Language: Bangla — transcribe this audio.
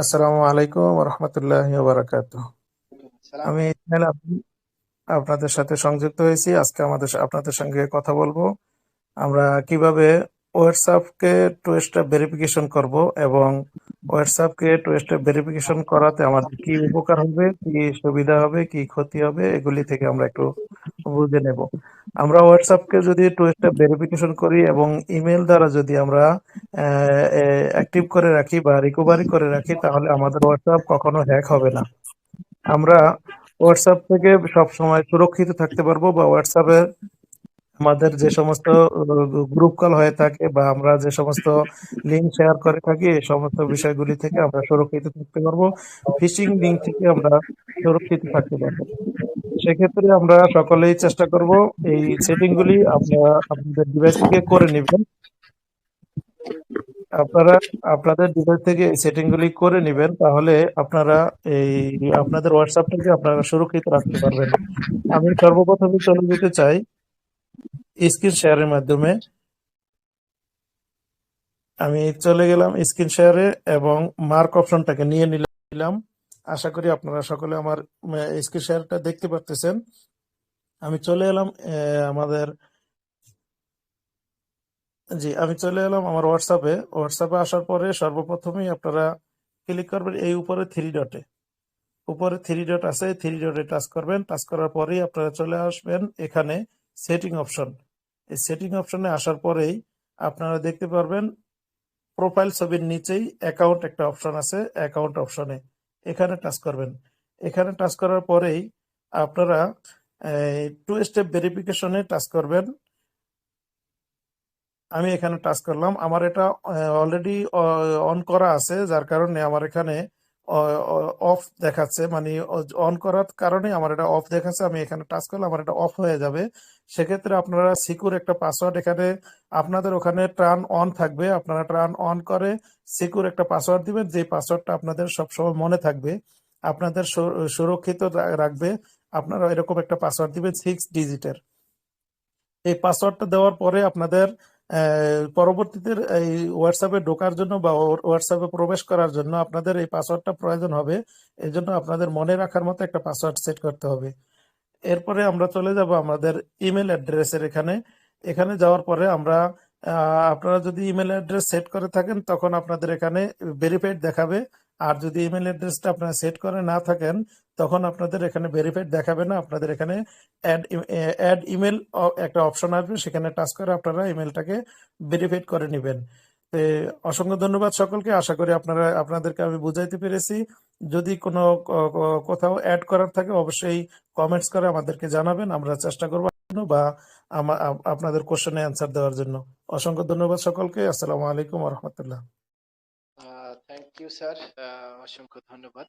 আসসালামু আলাইকুম রহমতুল্লাহ বারাকাত আমি আপনাদের সাথে সংযুক্ত হয়েছি। আজকে আমাদের আপনাদের সঙ্গে কথা বলব। আমরা কীভাবে হোয়াটসঅ্যাপকে টু স্টেপ ভেরিফিকেশন করব এবং হোয়াটসঅ্যাপকে টু স্টেপ ভেরিফিকেশন করাতে আমাদের কি উপকার হবে কি সুবিধা হবে কি ক্ষতি হবে এগুলি থেকে আমরা একটু বুঝে নেব। আমরা হোয়াটসঅ্যাপকে যদি টু স্টেপ ভেরিফিকেশন করি এবং ইমেল দ্বারা যদি আমরা অ্যাক্টিভ করে রাখি বা রিকভারি করে রাখি, তাহলে আমাদের হোয়াটসঅ্যাপ কখনো হ্যাক হবে না। আমরা হোয়াটসঅ্যাপ থেকে সব সময় সুরক্ষিত থাকতে পারব বা হোয়াটসঅ্যাপে আমাদের যে সমস্ত গ্রুপ কল হয়ে থাকে বা আমরা যে সমস্ত লিঙ্ক শেয়ার করে থাকি, এই সমস্ত বিষয়গুলি থেকে আমরা সুরক্ষিত থাকতে পারব। ফিশিং লিঙ্ক থেকে আমরা সুরক্ষিত থাকতে পারব। সেক্ষেত্রে আমরা সকলেই চেষ্টা করব এই সেটিং গুলি আপনারা আপনাদের ডিভাইস থেকে করে নেবেন। আপনারা, আপনাদের ডিভাইস থেকে এই সেটিং গুলি করে নেবেন, তাহলে আপনারা এই, আপনাদের হোয়াটসঅ্যাপটাকে আপনারা সুরক্ষিত রাখতে পারবেন। আমি সর্বপ্রথমে চলে যেতে চাই। স্ক্রিন শেয়ারের মাধ্যমে আমি চলে গেলাম স্ক্রিন শেয়ারে এবং মার্ক অপশনটাকে নিয়ে নিলাম। আশা করি আপনারা সকলে আমার স্ক্রিন শেয়ারটা দেখতে পারতেছেন। আমি চলে এলাম আমাদের, জি, আমি চলে এলাম আমার হোয়াটসঅ্যাপে হোয়াটসঅ্যাপে আসার পরে সর্বপ্রথমেই আপনারা ক্লিক করবেন এই উপরে থ্রি ডটে উপরে থ্রি ডট আছে থ্রি ডটে টাচ করবেন। টাচ করার পরেই আপনারা চলে আসবেন এখানে সেটিং অপশন এই সেটিং অপশনে আসার পরেই আপনারা দেখতে পারবেন প্রোফাইল ছবির নিচেই অ্যাকাউন্ট একটা অপশন আছে অ্যাকাউন্ট অপশনে এখানে টাচ করবেন। এখানে টাচ করার পরেই আপনারা টু স্টেপ ভেরিফিকেশনে টাচ করবেন। আমি এখানে টাচ করলাম। আমার এটা অলরেডি অন করা আছে। যার কারণে আমার এখানে অফ দেখাচ্ছে মানে অন করার কারণে আমার এটা অফ দেখাচ্ছে, আমি এখানে টাচ করলে আমার এটা অফ হয়ে যাবে। সেক্ষেত্রে আপনারা সিকিউর একটা পাসওয়ার্ড এখানে, আপনাদের ওখানে ট্রান অন থাকবে, আপনারা ট্রান অন করে সিকিউর একটা পাসওয়ার্ড দিবেন যে পাসওয়ার্ডটা আপনাদের সবসময় মনে থাকবে, আপনাদের সুরক্ষিত রাখবে, আপনারা এরকম একটা পাসওয়ার্ড দিবেন সিক্স ডিজিটের এই পাসওয়ার্ডটা দেওয়ার পরে আপনাদের পরবর্তীতে এই হোয়াটসঅ্যাপে ঢোকার জন্য বা হোয়াটসঅ্যাপে প্রবেশ করার জন্য আপনাদের এই পাসওয়ার্ডটা প্রয়োজন হবে। এই জন্য আপনাদের মনে রাখার মতো একটা পাসওয়ার্ড সেট করতে হবে। এরপরে আমরা চলে যাব আমাদের ইমেল অ্যাড্রেসের এখানে। এখানে যাওয়ার পরে আমরা আপনারা যদি ইমেল অ্যাড্রেস সেট করে থাকেন, তখন আপনাদের এখানে ভেরিফাইড দেখাবে। আর যদি ইমেল অ্যাড্রেসটা আপনারা সেট করে না থাকেন, তখন আপনাদের এখানে ভেরিফাইড দেখাবে না। আপনাদের এখানে অ্যাড অ্যাড ইমেল একটা অপশন আসবে। সেখানে টাচ করে আপনারা ইমেলটাকে ভেরিফাইড করে নেবেন। অসংখ্য ধন্যবাদ সকলকে। আশা করি আপনারা, আপনাদেরকে আমি বুঝাইতে পেরেছি। যদি কোনো কোথাও অ্যাড করার থাকে, অবশ্যই কমেন্টস করে আমাদেরকে জানাবেন। আমরা চেষ্টা করব বা আমার আপ- আপনাদের কোশ্চেনে অ্যান্সার দেওয়ার জন্য। অসংখ্য ধন্যবাদ সকলকে। আসসালামু আলাইকুম রহমতুল্লাহ থ্যাংক ইউ স্যার অসংখ্য ধন্যবাদ।